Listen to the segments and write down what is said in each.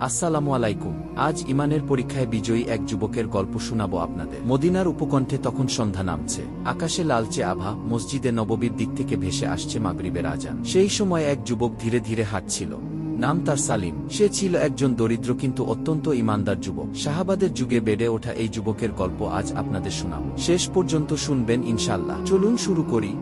আসসালামু আলাইকুম, আজ ইমানের পরীক্ষায় বিজয়ী এক যুবকের গল্প শোনাবো আপনাদের। মদিনার উপকণ্ঠে তখন সন্ধ্যা নামছে। আকাশে লালচে আভা, মসজিদে নববীর দিক থেকে ভেসে আসছে মাগরিবের আজান। সেই সময় এক যুবক ধীরে ধীরে হাঁটছিল। নাম তার সালিম। সে ছিল একজন দরিদ্র কিন্তু অত্যন্ত ইমানদার যুবক। শাহাবাদের যুগে বেড়ে ওঠা এই যুবকের গল্প আজ আপনাদের শোনাব। শেষ পর্যন্ত শুনবেন ইনশাল্লাহ চলুন শুরু করি।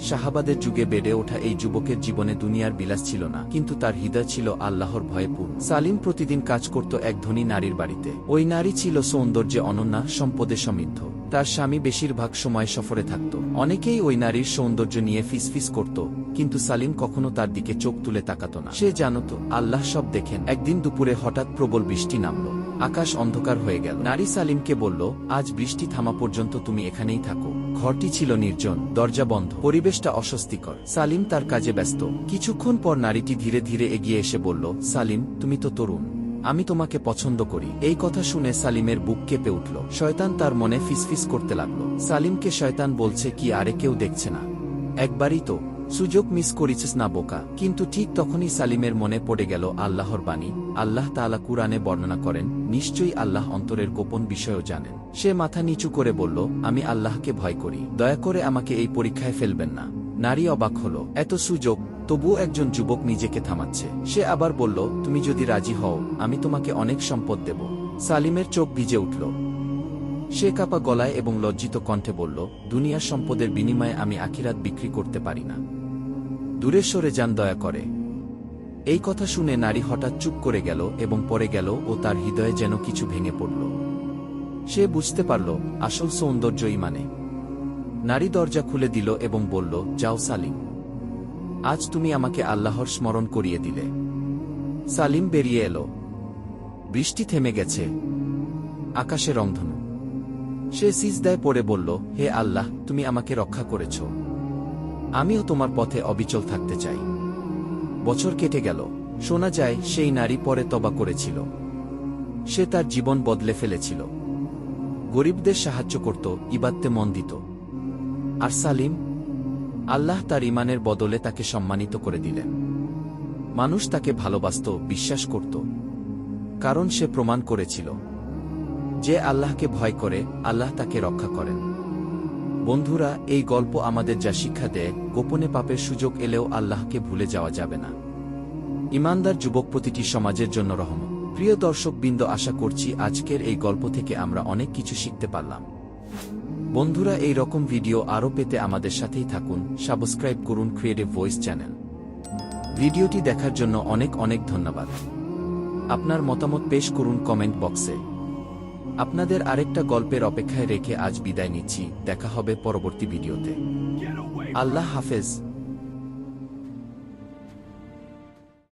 শাহাবাদের যুগে বেড়ে ওঠা এই যুবকের জীবনে দুনিয়ার বিলাস ছিল না, কিন্তু তার হৃদয় ছিল আল্লাহর ভয়ে পূর্ণ। সালিম প্রতিদিন কাজ করত এক ধনী নারীর বাড়িতে। ওই নারী ছিল সৌন্দর্যে অনন্যা, সম্পদে সমৃদ্ধ। তার স্বামী বেশিরভাগ সময় সফরে থাকত। অনেকেই ওই নারীর সৌন্দর্য নিয়ে ফিসফিস করত, কিন্তু সালিম কখনো তার দিকে চোখ তুলে তাকাত না। সে জানত, আল্লাহ সব দেখেন। একদিন দুপুরে হঠাৎ প্রবল বৃষ্টি নামল। আকাশ অন্ধকার হয়ে গেল। নারী সালিমকে বলল, আজ বৃষ্টি থামা পর্যন্ত তুমি এখানেই থাকো। ঘরটি ছিল নির্জন, দরজা বন্ধ, পরিবেশটা অস্বস্তিকর। সালিম তার কাজে ব্যস্ত। কিছুক্ষণ পর নারীটি ধীরে ধীরে এগিয়ে এসে বলল, সালিম, তুমি তো তরুণ। আমি তোমাকে পছন্দ করি। এই কথা শুনে সালিমের বুক কেঁপে উঠল। শয়তান তার মনে ফিসফিস করতে লাগল। সালিমকে শয়তান বলছে, কি আরে কেউ দেখছে না। একবারই তো সুযোগ মিস করিছিস না বোকা, কিন্তু ঠিক তখনই সালিমের মনে পড়ে গেল আল্লাহর বাণী। আল্লাহ তাআলা কুরআনে বর্ণনা করেন, নিশ্চয়ই আল্লাহ অন্তরের গোপন বিষয়ও জানেন। সে মাথা নিচু করে বলল, আমি আল্লাহকে ভয় করি, দয়া করে আমাকে এই পরীক্ষায় ফেলবেন না। নারী অবাক হল, এত সুযোগ, তবুও একজন যুবক নিজেকে থামাচ্ছে। সে আবার বলল, তুমি যদি রাজি হও, আমি তোমাকে অনেক সম্পদ দেব। সালিমের চোখ ভিজে উঠল। সে কাপা গলায় এবং লজ্জিত কণ্ঠে বলল, দুনিয়ার সম্পদের বিনিময়ে আমি আখিরাত বিক্রি করতে পারি না। দূরে সরে যান, দয়া করে। এই কথা শুনে নারী হঠাৎ চুপ করে গেল এবং পরে গেল ও তার হৃদয়ে যেন কিছু ভেঙে পড়ল। সে বুঝতে পারল, আসল সৌন্দর্যই মানে। নারী দরজা খুলে দিল এবং বলল, যাও সালিম। আজ তুমি আমাকে আল্লাহর স্মরণ করিয়ে দিলে। সালিম বেরিয়ে এলো। বৃষ্টি থেমে গেছে। আকাশে রংধনু। সে সিজদায় পড়ে বলল, হে আল্লাহ, তুমি আমাকে রক্ষা করেছ। আমিও তোমার পথে অবিচল থাকতে চাই। বছর কেটে গেল, শোনা যায় সেই নারী পরে তবা করেছিল। সে তার জীবন বদলে ফেলেছিল। গরিবদের সাহায্য করত, ইবাদতে মন দিত। আর সালিম, আল্লাহ তার ইমানের বদলে তাকে সম্মানিত করে দিলেন। মানুষ তাকে ভালোবাসত, বিশ্বাস করত। কারণ সে প্রমাণ করেছিল। যে আল্লাহকে ভয় করে, আল্লাহ তাকে রক্ষা করেন। বন্ধুরা, এই গল্প আমাদের যা শিক্ষা দেয়, গোপনে পাপের সুযোগ এলেও আল্লাহকে ভুলে যাওয়া যাবে না। ইমানদার যুবক প্রতিটি সমাজের জন্য রহমত। প্রিয় দর্শকবৃন্দ আশা করছি আজকের এই গল্প থেকে আমরা অনেক কিছু শিখতে পারলাম। বন্ধুরা, এই রকম ভিডিও আরও পেতে আমাদের সাথেই থাকুন। সাবস্ক্রাইব করুন ক্রিয়েটিভ ভয়েস চ্যানেল ভিডিওটি দেখার জন্য অনেক অনেক ধন্যবাদ। আপনার মতামত পেশ করুন কমেন্ট বক্সে। আপনাদের আরেকটা গল্পের অপেক্ষায় রেখে আজ বিদায় নিচ্ছি। দেখা হবে পরবর্তী ভিডিওতে। আল্লাহ হাফেজ।